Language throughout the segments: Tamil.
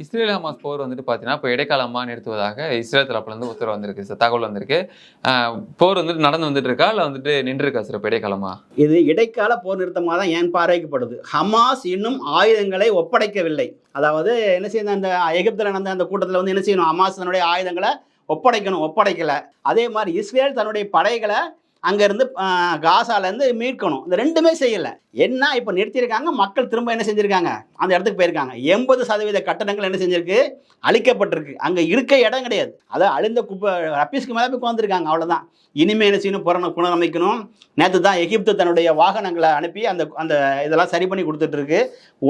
இஸ்ரேல் ஹமாஸ் போர் வந்துட்டு பார்த்தீங்கன்னா இப்போ இடைக்காலமாக நிறுத்துவதாக இஸ்ரேல் தரப்புலேருந்து உத்தரவு வந்திருக்கு சார் தகவல் வந்திருக்கு. போர் வந்துட்டு நடந்து வந்துட்டு இருக்கா இல்லை வந்துட்டு நின்று இருக்கா சார் இப்போ இடைக்காலமா இது இடைக்கால போர் நிறுத்தமாக தான் ஏன் பார்வைக்கப்படுது? ஹமாஸ் இன்னும் ஆயுதங்களை ஒப்படைக்கவில்லை. அதாவது என்ன செய்யணும் அந்த எகிப்தில் நடந்த அந்த கூட்டத்தில் வந்து என்ன செய்யணும்? ஹமாஸ் தன்னுடைய ஆயுதங்களை ஒப்படைக்கணும் ஒப்படைக்கலை. அதே மாதிரி இஸ்ரேல் தன்னுடைய படைகளை அங்கேருந்து காசாலேருந்து மீட்கணும். இந்த ரெண்டுமே செய்யலை. என்ன இப்போ நிறுத்தியிருக்காங்க? மக்கள் திரும்ப என்ன செஞ்சுருக்காங்க? அந்த இடத்துக்கு போயிருக்காங்க. எண்பது சதவீத கட்டணங்கள் என்ன செஞ்சிருக்கு? அழிக்கப்பட்டிருக்கு. அங்கே இருக்க இடம் கிடையாது. அதாவது அழிந்த குப்பை ரப்பீஸ்க்கு மேலே போய் உட்காந்துருக்காங்க அவ்வளோதான் இனிமே என்ன செய்யணும்? புறண புனரமைக்கணும். நேற்று தான் எகிப்து தன்னுடைய வாகனங்களை அனுப்பி அந்த அந்த இதெல்லாம் சரி பண்ணி கொடுத்துட்ருக்கு.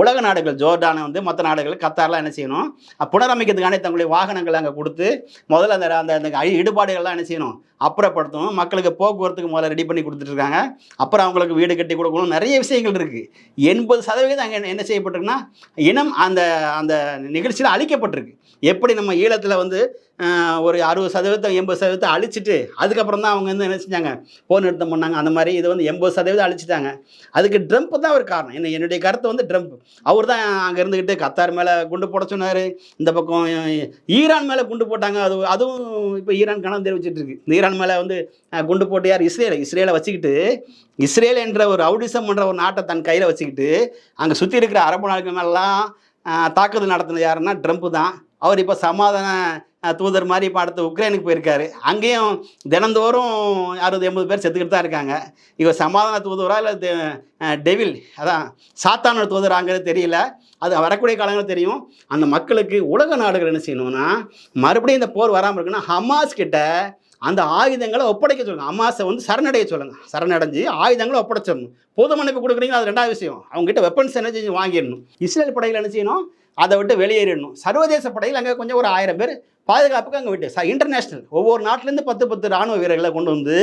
உலக நாடுகள் ஜோர்டானை வந்து மற்ற நாடுகள் கத்தார்லாம் என்ன செய்யணும்? புனரமைக்கிறதுக்கான தங்களுடைய வாகனங்களை அங்கே கொடுத்து முதல்ல அந்த அந்த அந்த என்ன செய்யணும்? அப்புறப்படுத்தணும். மக்களுக்கு போக்குவரத்துக்கு முதல்ல ரெடி பண்ணி கொடுத்துட்டு இருக்காங்க அப்புறம் அவங்களுக்கு வீடு கட்டி கொடுக்கணும். நிறைய விஷயங்கள் இருக்குது எண்பது சதவீதம் அங்கே என்ன செய்யப்பட்டிருக்குன்னா இனம் அந்த அந்த நிகழ்ச்சியில் அழிக்கப்பட்டிருக்கு. எப்படி நம்ம ஈழத்தில் வந்து ஒரு அறுபது சதவீதம் எண்பது சதவீதத்தை அழிச்சிட்டு அதுக்கப்புறம் தான் அவங்க வந்து என்ன செஞ்சாங்க? போன் நிறுத்தம் பண்ணாங்க. அந்த மாதிரி இது வந்து எண்பது சதவீதம் அழிச்சிட்டாங்க. அதுக்கு ட்ரம்ப் தான் ஒரு காரணம். என்ன என்னுடைய கருத்து வந்து ட்ரம்ப் அவர் தான் அங்கே இருந்துக்கிட்டு கத்தார் மேலே குண்டு போட சொன்னார். இந்த பக்கம் ஈரான் மேலே குண்டு போட்டாங்க. அது அதுவும் இப்போ ஈரான் கணம் தெரிவிச்சிட்டு இருக்கு. இந்த ஈரான் மேலே வந்து குண்டு போட்டு யார்? இஸ்ரேல். இஸ்ரேலை வச்சுக்கிட்டு இஸ்ரேல் என்ற ஒரு அவுடிசம் என்ற ஒரு நாட்டை தன் கையில் வச்சுக்கிட்டு அங்கே சுற்றி இருக்கிற அரபு நாடுகள் மேலாம் தாக்குதல் நடத்தினது யாருன்னா ட்ரம்ப் தான். அவர் இப்போ சமாதான தூதர் மாதிரி இப்போ அடுத்து உக்ரைனுக்கு போயிருக்காரு. அங்கேயும் தினந்தோறும் அறுபது எண்பது பேர் செத்துக்கிட்டு தான் இருக்காங்க. இவர் சமாதான தூதுவரா இல்லை டெவில் அதான் சாத்தான தூதராங்கிறது தெரியல. அது வரக்கூடிய காலங்கள் தெரியும். அந்த மக்களுக்கு உலக நாடுகள் என்ன செய்யணும்னா மறுபடியும் இந்த போர் வராமல் இருக்குன்னா ஹமாஸ் கிட்ட அந்த ஆயுதங்களை ஒப்படைக்க சொல்லுங்கள் ஹமாஸை வந்து சரணடைய சொல்லுங்கள் சரணடைஞ்சு ஆயுதங்களை ஒப்படைச்சிடணும் பொது மன்னிப்பு கொடுக்குறீங்க அது ரெண்டாவது விஷயம். அவங்ககிட்ட வெப்பன்ஸ் என்ன செஞ்சு வாங்கிடணும். இஸ்ரேல் படைகள் என்ன செய்யணும்? அதை விட்டு வெளியேறிடணும். சர்வதேச படையில் அங்கே கொஞ்சம் ஒரு ஆயிரம் பேர் பாதுகாப்புக்கு அங்கே விட்டு ச இன்டர்நேஷ்னல் ஒவ்வொரு நாட்டிலேருந்து பத்து பத்து ராணுவ வீரர்களை கொண்டு வந்து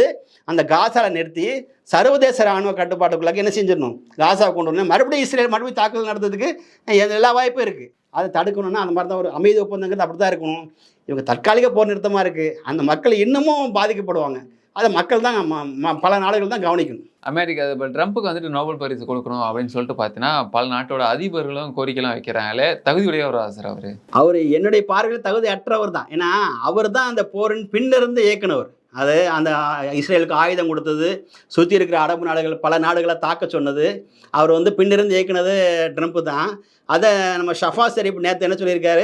அந்த காசால நிறுத்தி சர்வதேச ராணுவ கட்டுப்பாட்டுக்குள்ளாக என்ன செஞ்சிடணும்? காசா கொண்டு வந்து மறுபடியும் இஸ்ரேல் மறுபடியும் தாக்குதல் நடத்துறதுக்கு எல்லா வாய்ப்பும் இருக்குது அதை தடுக்கணும்னா அந்த மாதிரி தான் ஒரு அமைதி ஒப்பந்தங்கிறது அப்படி தான் இருக்கணும். இவங்க தற்காலிக போர் நிறுத்தமாக இருக்குது அந்த மக்கள் இன்னமும் பாதிக்கப்படுவாங்க. அதை மக்கள் தான் பல நாடுகள் தான் கவனிக்கணும். அமெரிக்கா இப்போ ட்ரம்ப்புக்கு வந்துட்டு நோபல் பரிசு கொடுக்கணும் அப்படின்னு சொல்லிட்டு பார்த்தீங்கன்னா பல நாட்டோட அதிபர்களும் கோரிக்கைலாம் வைக்கிறாங்களே தகுதியுடையவரா சார் அவரு. அவர் என்னுடைய பார்வையில் தகுதி அற்றவர் தான். ஏன்னா அவர் தான் அந்த போரின் பின்னிருந்து இயக்குனவர். அது அந்த இஸ்ரேலுக்கு ஆயுதம் கொடுத்தது சுற்றி இருக்கிற அரபு நாடுகள் பல நாடுகளை தாக்க சொன்னது. அவர் வந்து பின்னிருந்து இயக்குனது ட்ரம்ப் தான். அதை நம்ம ஷஃபா ஷெரீப் நேற்று என்ன சொல்லியிருக்காரு?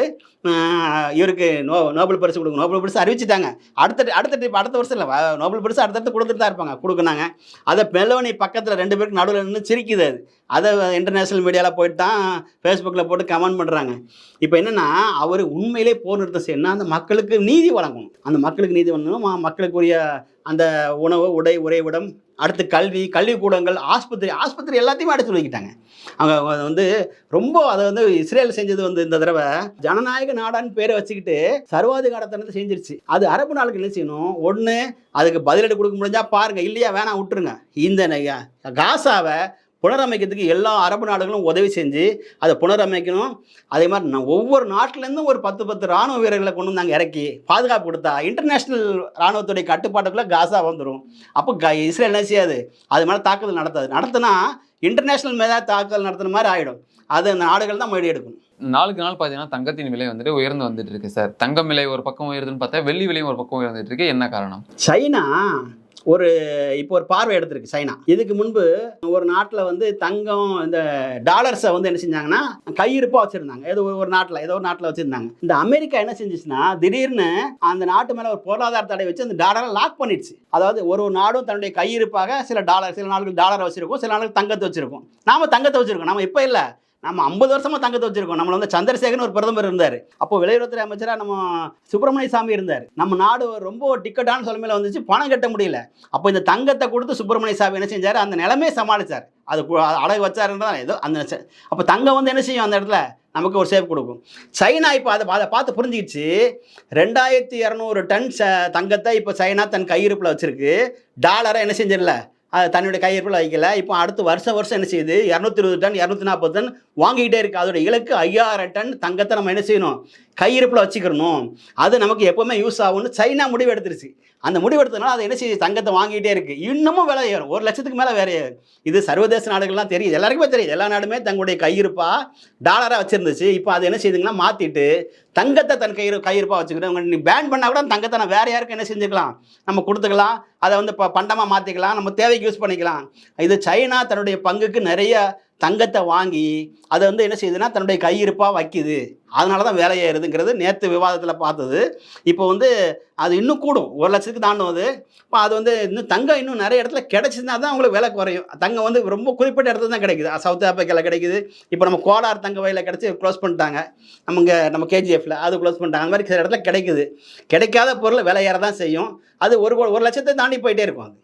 இவருக்கு நோ நோபல் பரிசு கொடுக்கும் நோபல் பரிசு அறிவிச்சிட்டாங்க. அடுத்த அடுத்த trip, அடுத்த வருஷம் இல்லை நோபல் பரிசு அடுத்தடுத்து கொடுத்துட்டு தான் இருப்பாங்க கொடுக்குனாங்க. அதை மெலவனி பக்கத்தில் ரெண்டு பேருக்கு நடுவில் நின்று சிரிக்குது அது. அதை இன்டர்நேஷ்னல் மீடியாவில் போயிட்டு தான் ஃபேஸ்புக்கில் போட்டு கமெண்ட் பண்ணுறாங்க இப்போ என்னென்னா அவர் உண்மையிலே போர் நிறுத்தம் செய்யணும்னா அந்த மக்களுக்கு நீதி வழங்கணும். அந்த மக்களுக்கு நீதி வழங்கணும் மக்களுக்கு மக்களுக்குரிய அந்த உணவு உடை உறைவிடம் அடுத்து கல்வி கல்விக்கூடங்கள் ஆஸ்பத்திரி ஆஸ்பத்திரி எல்லாத்தையுமே அடைச்சு வைக்கிட்டாங்க அவங்க வந்து ரொம்ப அதை வந்து இஸ்ரேல் செஞ்சது வந்து இந்த தடவை ஜனநாயக நாடான்னு பேரை வச்சுக்கிட்டு சர்வாதிகாரத்தனத்தை செஞ்சிருச்சு. அது அரபு நாளுக்கு என்ன செய்யணும்? ஒன்று அதுக்கு பதிலடி கொடுக்க முடிஞ்சால் பாருங்க இல்லையா வேணாம் விட்டுருங்க. இந்த காசாவை புனரமைக்கிறதுக்கு எல்லா அரபு நாடுகளும் உதவி செஞ்சு அதை புனரமைக்கணும். அதே மாதிரி நான் ஒவ்வொரு நாட்டிலேருந்தும் ஒரு பத்து பத்து ராணுவ வீரர்களை கொண்டு அங்கே இறக்கி பாதுகாப்பு கொடுத்தா இன்டர்நேஷ்னல் ராணுவத்துடைய கட்டுப்பாட்டுக்குள்ளே காசா வந்துடும் அப்போ க இஸ்ரேல் என்ன செய்யாது? அது மேலே தாக்குதல் நடத்தாது. நடத்தினா இன்டர்நேஷ்னல் மேலே தாக்குதல் நடத்துன மாதிரி ஆகிடும் அது அந்த நாடுகள் தான் முன்னாடி எடுக்கணும் நாளுக்கு நாள் பார்த்தீங்கன்னா தங்கத்தின் விலை வந்துட்டு உயர்ந்து வந்துட்டு இருக்கு சார். தங்கம் விலை ஒரு பக்கம் உயருதுன்னு பார்த்தா வெள்ளி விலையும் ஒரு பக்கம் உயர்ந்துட்டு இருக்கு. என்ன காரணம்? சைனா ஒரு இப்போ ஒரு பார்வை எடுத்திருக்கு சைனா. இதுக்கு முன்பு ஒரு நாட்டில் வந்து தங்கம் இந்த டாலர்ஸை வந்து என்ன செஞ்சாங்கன்னா கையிருப்பாக வச்சுருந்தாங்க. ஏதோ ஒரு- நாட்டில் ஏதோ ஒரு நாட்டில் வச்சுருந்தாங்க. இந்த அமெரிக்கா என்ன செஞ்சுச்சுன்னா திடீர்னு அந்த நாட்டு மேலே ஒரு பொருளாதார தடை வச்சு அந்த டாலரை லாக் பண்ணிடுச்சு. அதாவது ஒரு ஒரு நாடும் தன்னுடைய கையிருப்பாக சில டாலர் சில நாடுகள் டாலரை வச்சுருக்கும் சில நாடுகள் தங்கத்தை வச்சுருக்கும். நாம் தங்கத்தை வச்சுருக்கோம். நம்ம இப்போ இல்லை. நம்ம ஐம்பது வருஷமா தங்கத்தை வச்சிருக்கோம். நம்மளை வந்து சந்திரசேகர்னு ஒரு பிரதமர் இருந்தார். அப்போ வெளியுறவுத்துறை அமைச்சராக நம்ம சுப்பிரமணிய சாமி இருந்தார். நம்ம நாடு ரொம்ப டிக்கெட்டான சொல்மையில வந்துச்சு. பணம் கட்ட முடியல. அப்போ இந்த தங்கத்தை கொடுத்து சுப்பிரமணிய சாமி என்ன செஞ்சார்? அந்த நிலமே சமாளிச்சார். அது அழகு அது ஏதோ அந்த அப்போ தங்கம் வந்து என்ன செய்யும் அந்த இடத்துல? நமக்கு ஒரு சேஃப் கொடுக்கும். சைனா இப்போ அதை அதை பார்த்து புரிஞ்சுக்கிச்சு. ரெண்டாயிரத்தி இரநூறு டன் ச தங்கத்தை இப்போ சைனா தன் கையிருப்பில் வச்சுருக்கு. டாலரை என்ன செஞ்சிடல? தன்னுடைய கையிருப்பில் வைக்கல. இப்போ அடுத்து வருஷம் வருஷம் என்ன செய்யுது? இரநூத்தி இருபது டன் இரநூத்தி நாற்பது டன் வாங்கிக்கிட்டே இருக்குது அதோட இலக்கு ஐயாயிரம் டன் தங்கத்தை நம்ம என்ன செய்யணும்? கையிருப்பில் வச்சுக்கிறணும் அது நமக்கு எப்போவுமே யூஸ் ஆகும்னு சைனா முடிவு எடுத்துருச்சு அந்த முடிவு எடுத்ததுனால அதை என்ன செய்யுது? தங்கத்தை வாங்கிட்டே இருக்குது இன்னமும் விலை ஏறும். ஒரு லட்சத்துக்கு மேலே வேற ஏறும். இது சர்வதேச நாடுகள்லாம் தெரியுது. எல்லாருக்குமே தெரியுது. எல்லா நாடுமே தங்களுடைய கையிருப்பாக டாலராக வச்சுருந்துச்சு. இப்போ அது என்ன செய்யுதுங்கன்னா மாற்றிட்டு தங்கத்தை தன் கயிறு கையிருப்பாக வச்சுக்கிறோம் நீ பேன் பண்ணால் கூட தங்கத்தை நான் வேறு யாருக்கும் என்ன செஞ்சுக்கலாம்? நம்ம கொடுத்துக்கலாம். அதை வந்து இப்போ பண்டமாக மாற்றிக்கலாம் நம்ம தேவைக்கு யூஸ் பண்ணிக்கலாம். இது சைனா தன்னுடைய பங்குக்கு நிறைய தங்கத்தை வாங்கி அதை வந்து என்ன செய்யுதுன்னா தன்னுடைய கையிருப்பாக வைக்குது. அதனால தான் வேலை ஏறுதுங்கிறது நேற்று விவாதத்தில் பார்த்தது. இப்போ வந்து அது இன்னும் கூடும். ஒரு லட்சத்துக்கு தாண்டும் அது. இப்போ அது வந்து இன்னும் தங்கம் இன்னும் நிறைய இடத்துல கிடைச்சிருந்தா தான் அவங்களுக்கு விலை குறையும். தங்கம் வந்து ரொம்ப குறிப்பிட்ட இடத்துல தான் கிடைக்குது. சவுத் ஆப்பிரிக்காவில் கிடைக்குது. இப்போ நம்ம கோலார் தங்க வயலில் கிடச்சி க்ளோஸ் பண்ணிட்டாங்க. நம்ம இங்கே நம்ம கேஜிஎஃப்ல அது க்ளோஸ் பண்ணிட்டாங்க. அந்த மாதிரி சில இடத்துல கிடைக்குது. கிடைக்காத பொருள் விலை ஏற தான் செய்யும். அது ஒரு ஒரு லட்சத்தை தாண்டி போயிட்டே இருக்கும் அது.